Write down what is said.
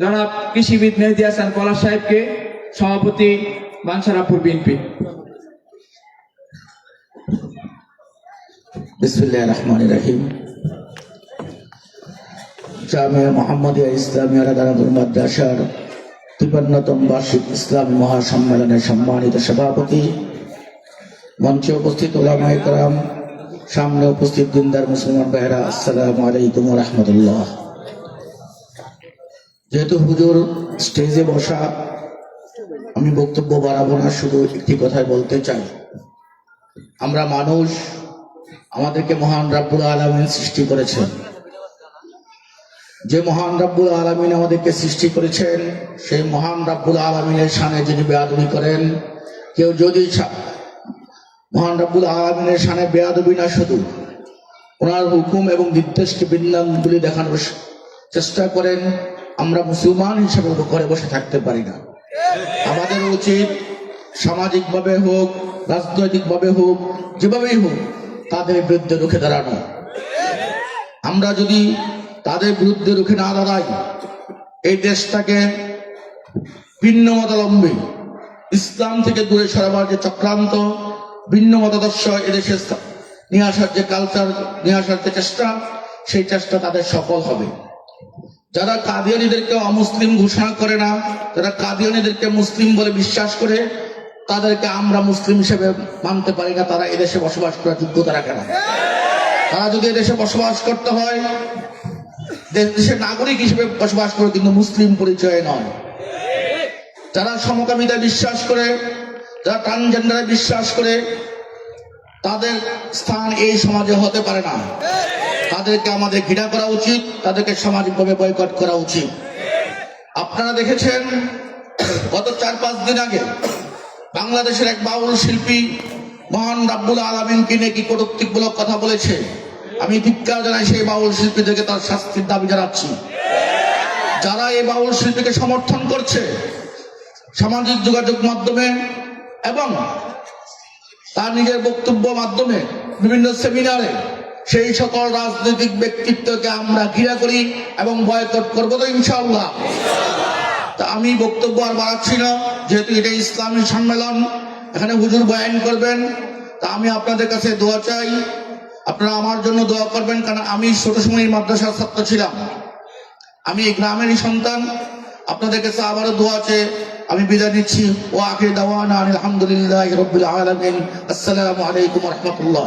জনাব কৃষিবিদ মেহেদি হাসান পলাশ সাহেবকে সভাপতি বাঞ্ছারাপুর বিএনপি। সম্মানিত সভাপতি, মঞ্চে উপস্থিত সামনে উপস্থিত দিনদার মুসলমান ভাইরা আসসালামু আলাইকুম রহমতুল্লাহ। যেহেতু হুজুর স্টেজে বসা, আমি বক্তব্য বাড়াবো না, শুধু একটি কথাই বলতে চাই। আমরা মানুষ, আমাদেরকে মহান রাব্বুল আলমিন সৃষ্টি করেছেন। যে মহান রাব্বুল আলমিন আমাদেরকে সৃষ্টি করেছেন, সেই মহান রাব্বুল আলমিনের সানে যিনি বেয়াদবি করেন, কেউ যদি মহান রাব্বুল আলমিনের সানে বেয়াদবি না শুধু, ওনার হুকুম এবং নির্দেশকে বিন্যানগুলি দেখানোর চেষ্টা করেন আমরা মুসলমান হিসেবে ঘরে বসে থাকতে পারি না। আমাদের উচিত সামাজিকভাবে হোক, রাজনৈতিকভাবে হোক, যেভাবেই হোক, তাদের বিরুদ্ধে রুখে দাঁড়ানো। আমরা যদি তাদের বিরুদ্ধে রুখে না দাঁড়াই, এই দেশটাকে ভিন্ন মতাবলম্বী ইসলাম থেকে দূরে সরাবার যে চক্রান্ত ভিন্ন মতাদর্শ এদেশে নিয়ে আসার যে কালচার নিয়ে আসার যে চেষ্টা, সেই চেষ্টা তাদের সফল হবে। যারা কাদিয়ানিদেরকে অমুসলিম ঘোষণা করে না, যারা কাদিয়ানিদেরকে মুসলিম বলে বিশ্বাস করে, তাদেরকে আমরা মুসলিম হিসেবে মানতে পারি না, তারা এদেশে বসবাস করার যোগ্যতা রাখে না। তারা যদি এদেশে বসবাস করতে হয় দেশের নাগরিক হিসেবে বসবাস করে, কিন্তু মুসলিম পরিচয় নয়। যারা সমকামিতায় বিশ্বাস করে, যারা ট্রান্সজেন্ডারে বিশ্বাস করে, তাদের স্থান এই সমাজে হতে পারে না। তাদেরকে আমাদের ঘৃণা করা উচিত, তাদেরকে সামাজিকভাবে বয়কট করা উচিত। আপনারা দেখেছেন, গত চার পাঁচ দিন আগে বাংলাদেশের এক বাউল শিল্পী মহান রাব্বুল আলমিনকে নিয়ে কি কটুক্তিমূলক কথা বলেছে? আমি ধিক্কার জানাই সেই বাউল শিল্পীদেরকে তার শাস্তির দাবি জানাচ্ছি। যারা এই বাউল শিল্পীকে সমর্থন করছে সামাজিক যোগাযোগ মাধ্যমে এবং তার নিজের বক্তব্য মাধ্যমে বিভিন্ন সেমিনারে সেই সকল রাজনৈতিক ব্যক্তিত্বকে আমরা ঘৃণা করি এবং বয়কট করব তো ইনশাআল্লাহ। তা আমি বক্তব্য আর বাড়াচ্ছি না, যেহেতু এটা ইসলামী সম্মেলন, এখানে হুজুর বয়ান করবেন। তা আমি আপনাদের কাছে দোয়া চাই, আপনারা আমার জন্য দোয়া করবেন, কারণ আমি ছোট সময় মাদ্রাসার ছাত্র ছিলাম। আমি এই গ্রামেরই সন্তান, আপনাদের কাছে আবারও দোয়া আছে আমি বিদায় নিচ্ছি। ও আখির দাওয়ানা আলহামদুলিল্লাহ রবিল আলমিন। আসসালামু আলাইকুম রহমতুল্লাহ।